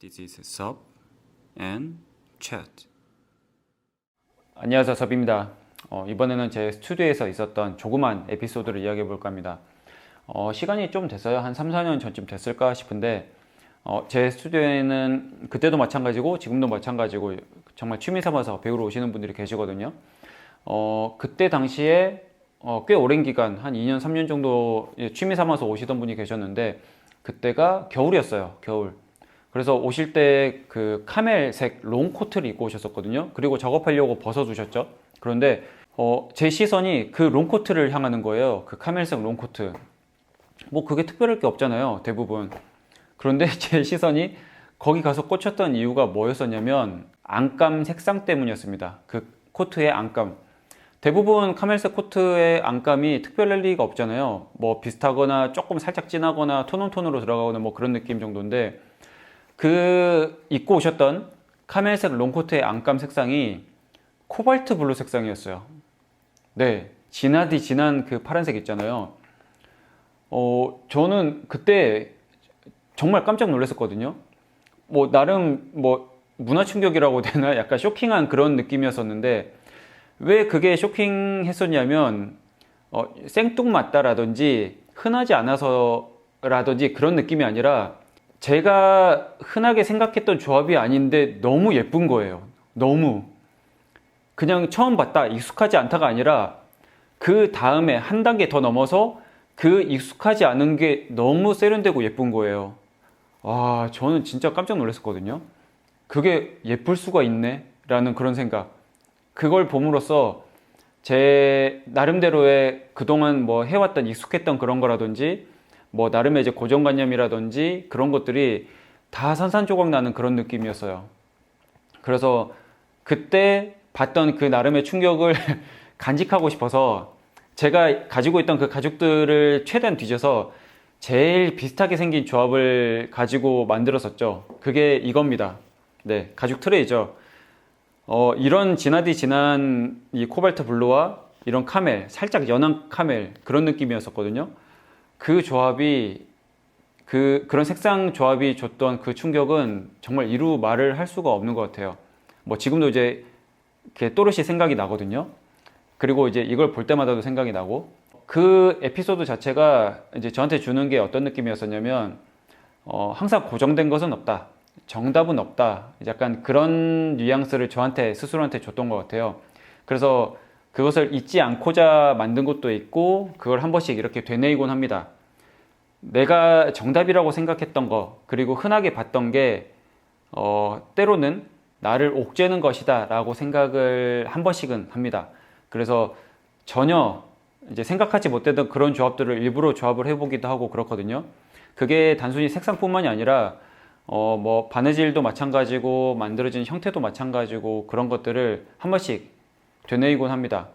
This is Sub and Chat. 안녕하세요 섭입니다. 어, 이번에는 제 스튜디오에서 있었던 조그만 에피소드를 이야기해 볼까 합니다. 어, 시간이 좀 됐어요. 한 3, 4년 전쯤 됐을까 싶은데 어, 제 스튜디오에는 그때도 마찬가지고 지금도 마찬가지고 정말 취미 삼아서 배우러 오시는 분들이 계시거든요. 어, 그때 당시에 어, 꽤 오랜 기간 한 2년 3년 정도 취미 삼아서 오시던 분이 계셨는데 그때가 겨울이었어요 겨울 그래서 오실 때 그 카멜색 롱 코트를 입고 오셨었거든요. 그리고 작업하려고 벗어두셨죠. 그런데 어, 제 시선이 그 롱 코트를 향하는 거예요. 그 카멜색 롱 코트. 뭐 그게 특별할 게 없잖아요. 대부분. 그런데 제 시선이 거기 가서 꽂혔던 이유가 뭐였었냐면 안감 색상 때문이었습니다. 그 코트의 안감. 대부분 카멜색 코트의 안감이 특별할 리가 없잖아요. 뭐 비슷하거나 조금 살짝 진하거나 톤온톤으로 들어가거나 뭐 그런 느낌 정도인데 그 입고 오셨던 카멜색 롱코트의 안감 색상이 코발트 블루 색상이었어요. 네, 진하디 진한 그 파란색 있잖아요. 어, 저는 그때 정말 깜짝 놀랐었거든요. 뭐 나름 뭐 문화 충격이라고 되나 약간 쇼킹한 그런 느낌이었었는데 왜 그게 쇼킹했었냐면 어, 생뚱맞다라든지 흔하지 않아서라든지 그런 느낌이 아니라 제가 흔하게 생각했던 조합이 아닌데 너무 예쁜 거예요. 너무. 그냥 처음 봤다, 익숙하지 않다가 아니라 그 다음에 한 단계 더 넘어서 그 익숙하지 않은 게 너무 세련되고 예쁜 거예요. 와, 저는 진짜 깜짝 놀랐었거든요. 그게 예쁠 수가 있네? 라는 그런 생각. 그걸 봄으로써 제 나름대로의 그동안 뭐 해왔던 익숙했던 그런 거라든지 뭐 나름의 이제 고정관념이라든지 그런 것들이 다 산산조각 나는 그런 느낌이었어요. 그래서 그때 봤던 그 나름의 충격을 간직하고 싶어서 제가 가지고 있던 그 가죽들을 최대한 뒤져서 제일 비슷하게 생긴 조합을 가지고 만들었었죠. 그게 이겁니다. 네, 가죽 트레이죠. 어, 이런 진하디 진한 이 코발트 블루와 이런 카멜, 살짝 연한 카멜 그런 느낌이었었거든요. 그 조합이 그 그런 색상 조합이 줬던 그 충격은 정말 이루 말을 할 수가 없는 것 같아요. 뭐 지금도 이제 이렇게 또렷이 생각이 나거든요. 그리고 이제 이걸 볼 때마다도 생각이 나고 그 에피소드 자체가 이제 저한테 주는 게 어떤 느낌이었었냐면 어, 항상 고정된 것은 없다. 정답은 없다. 약간 그런 뉘앙스를 저한테 스스로한테 줬던 것 같아요. 그래서 그것을 잊지 않고자 만든 것도 있고 그걸 한 번씩 이렇게 되뇌이곤 합니다. 내가 정답이라고 생각했던 거 그리고 흔하게 봤던 게 어, 때로는 나를 옥죄는 것이다 라고 생각을 한 번씩은 합니다. 그래서 전혀 이제 생각하지 못했던 그런 조합들을 일부러 조합을 해보기도 하고 그렇거든요. 그게 단순히 색상뿐만이 아니라 어, 뭐 바느질도 마찬가지고 만들어진 형태도 마찬가지고 그런 것들을 한 번씩 되뇌이곤 합니다.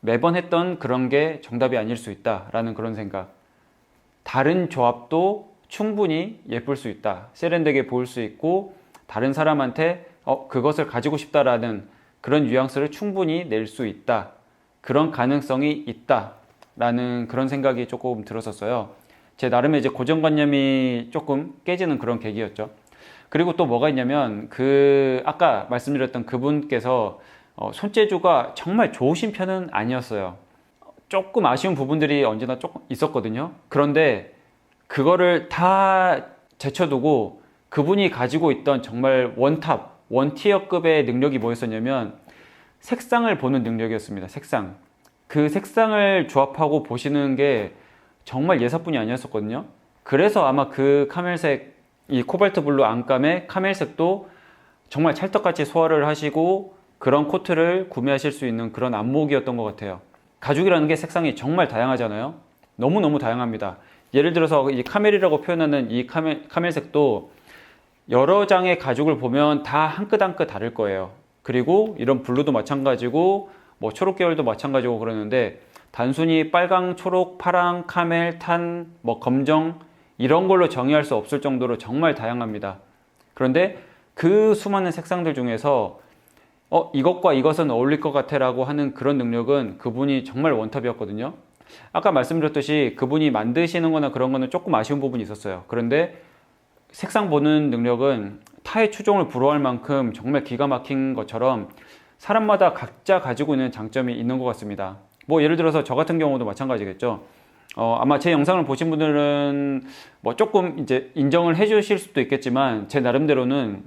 매번 했던 그런 게 정답이 아닐 수 있다라는 그런 생각. 다른 조합도 충분히 예쁠 수 있다. 세련되게 보일 수 있고 다른 사람한테 어, 그것을 가지고 싶다라는 그런 뉘앙스를 충분히 낼 수 있다. 그런 가능성이 있다. 라는 그런 생각이 조금 들었었어요. 제 나름의 이제 고정관념이 조금 깨지는 그런 계기였죠. 그리고 또 뭐가 있냐면 그 아까 말씀드렸던 그분께서 어, 손재주가 정말 좋으신 편은 아니었어요. 조금 아쉬운 부분들이 언제나 조금 있었거든요. 그런데 그거를 다 제쳐두고 그분이 가지고 있던 정말 원탑, 원티어급의 능력이 뭐였었냐면 색상을 보는 능력이었습니다. 색상. 그 색상을 조합하고 보시는 게 정말 예사뿐이 아니었었거든요. 그래서 아마 그 카멜색, 이 코발트 블루 안감의 카멜색도 정말 찰떡같이 소화를 하시고 그런 코트를 구매하실 수 있는 그런 안목이었던 것 같아요. 가죽이라는 게 색상이 정말 다양하잖아요. 너무너무 다양합니다. 예를 들어서 이 카멜이라고 표현하는 이 카멜, 카멜색도 여러 장의 가죽을 보면 다 한 끗 한 끗 다를 거예요. 그리고 이런 블루도 마찬가지고 뭐 초록 계열도 마찬가지고 그러는데 단순히 빨강, 초록, 파랑, 카멜, 탄, 뭐 검정 이런 걸로 정의할 수 없을 정도로 정말 다양합니다. 그런데 그 수많은 색상들 중에서 어, 이것과 이것은 어울릴 것 같아 라고 하는 그런 능력은 그분이 정말 원탑이었거든요. 아까 말씀드렸듯이 그분이 만드시는 거나 그런 거는 조금 아쉬운 부분이 있었어요. 그런데 색상 보는 능력은 타의 추종을 불허할 만큼 정말 기가 막힌 것처럼 사람마다 각자 가지고 있는 장점이 있는 것 같습니다. 뭐 예를 들어서 저 같은 경우도 마찬가지겠죠. 어, 아마 제 영상을 보신 분들은 뭐 조금 이제 인정을 해 주실 수도 있겠지만 제 나름대로는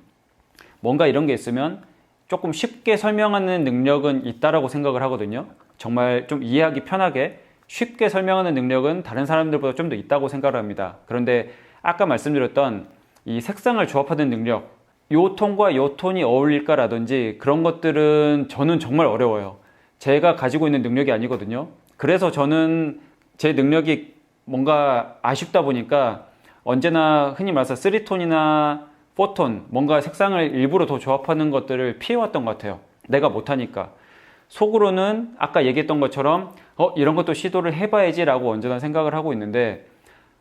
뭔가 이런 게 있으면 조금 쉽게 설명하는 능력은 있다라고 생각을 하거든요. 정말 좀 이해하기 편하게 쉽게 설명하는 능력은 다른 사람들보다 좀 더 있다고 생각을 합니다. 그런데 아까 말씀드렸던 이 색상을 조합하는 능력, 요 톤과 요 톤이 어울릴까라든지 그런 것들은 저는 정말 어려워요. 제가 가지고 있는 능력이 아니거든요. 그래서 저는 제 능력이 뭔가 아쉽다 보니까 언제나 흔히 말해서 3톤이나 4톤, 뭔가 색상을 일부러 더 조합하는 것들을 피해왔던 것 같아요. 내가 못하니까. 속으로는 아까 얘기했던 것처럼 어, 이런 것도 시도를 해봐야지라고 언제나 생각을 하고 있는데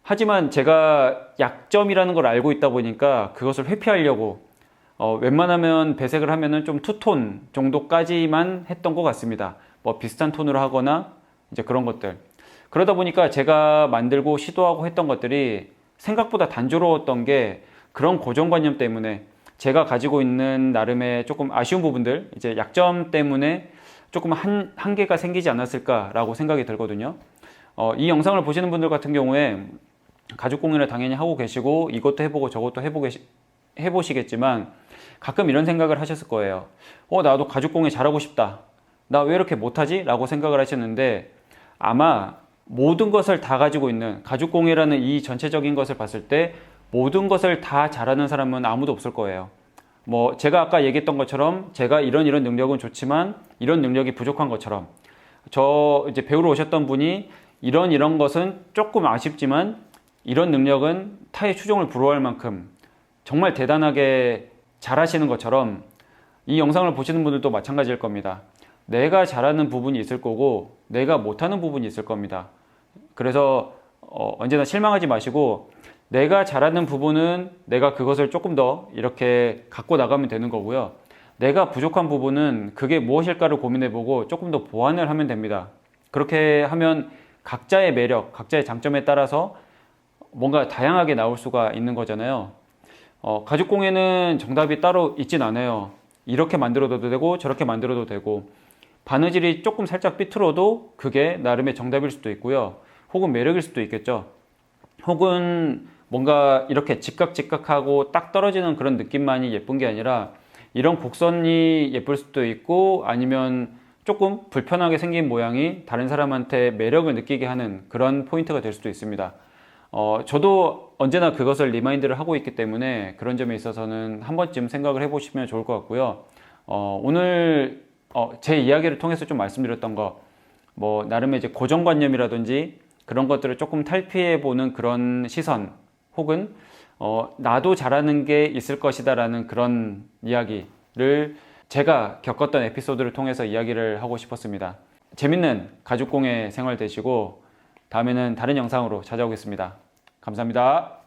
하지만 제가 약점이라는 걸 알고 있다 보니까 그것을 회피하려고 어, 웬만하면 배색을 하면은 좀 투톤 정도까지만 했던 것 같습니다. 뭐 비슷한 톤으로 하거나 이제 그런 것들. 그러다 보니까 제가 만들고 시도하고 했던 것들이 생각보다 단조로웠던 게 그런 고정관념 때문에 제가 가지고 있는 나름의 조금 아쉬운 부분들, 이제 약점 때문에 조금 한, 한계가 생기지 않았을까라고 생각이 들거든요. 어, 이 영상을 보시는 분들 같은 경우에 가죽 공예를 당연히 하고 계시고 이것도 해보고 저것도 계시, 해보시겠지만 가끔 이런 생각을 하셨을 거예요. 어, 나도 가죽 공예 잘하고 싶다. 나 왜 이렇게 못하지? 라고 생각을 하셨는데 아마 모든 것을 다 가지고 있는 가죽 공예라는 이 전체적인 것을 봤을 때 모든 것을 다 잘하는 사람은 아무도 없을 거예요. 뭐 제가 아까 얘기했던 것처럼 제가 이런 이런 능력은 좋지만 이런 능력이 부족한 것처럼 저 이제 배우러 오셨던 분이 이런 이런 것은 조금 아쉽지만 이런 능력은 타의 추종을 불허할 만큼 정말 대단하게 잘하시는 것처럼 이 영상을 보시는 분들도 마찬가지일 겁니다. 내가 잘하는 부분이 있을 거고 내가 못하는 부분이 있을 겁니다. 그래서 어, 언제나 실망하지 마시고 내가 잘하는 부분은 내가 그것을 조금 더 이렇게 갖고 나가면 되는 거고요. 내가 부족한 부분은 그게 무엇일까를 고민해보고 조금 더 보완을 하면 됩니다. 그렇게 하면 각자의 매력, 각자의 장점에 따라서 뭔가 다양하게 나올 수가 있는 거잖아요. 어, 가죽 공예는 정답이 따로 있진 않아요. 이렇게 만들어도 되고 저렇게 만들어도 되고 바느질이 조금 살짝 삐뚤어도 그게 나름의 정답일 수도 있고요. 혹은 매력일 수도 있겠죠. 혹은 뭔가 이렇게 직각 직각하고 딱 떨어지는 그런 느낌만이 예쁜 게 아니라 이런 곡선이 예쁠 수도 있고 아니면 조금 불편하게 생긴 모양이 다른 사람한테 매력을 느끼게 하는 그런 포인트가 될 수도 있습니다. 어, 저도 언제나 그것을 리마인드를 하고 있기 때문에 그런 점에 있어서는 한 번쯤 생각을 해보시면 좋을 것 같고요. 어, 오늘 어, 제 이야기를 통해서 좀 말씀드렸던 거, 뭐 나름의 이제 고정관념이라든지 그런 것들을 조금 탈피해 보는 그런 시선, 혹은 어, 나도 잘하는 게 있을 것이다 라는 그런 이야기를 제가 겪었던 에피소드를 통해서 이야기를 하고 싶었습니다. 재밌는 가죽공예 생활 되시고 다음에는 다른 영상으로 찾아오겠습니다. 감사합니다.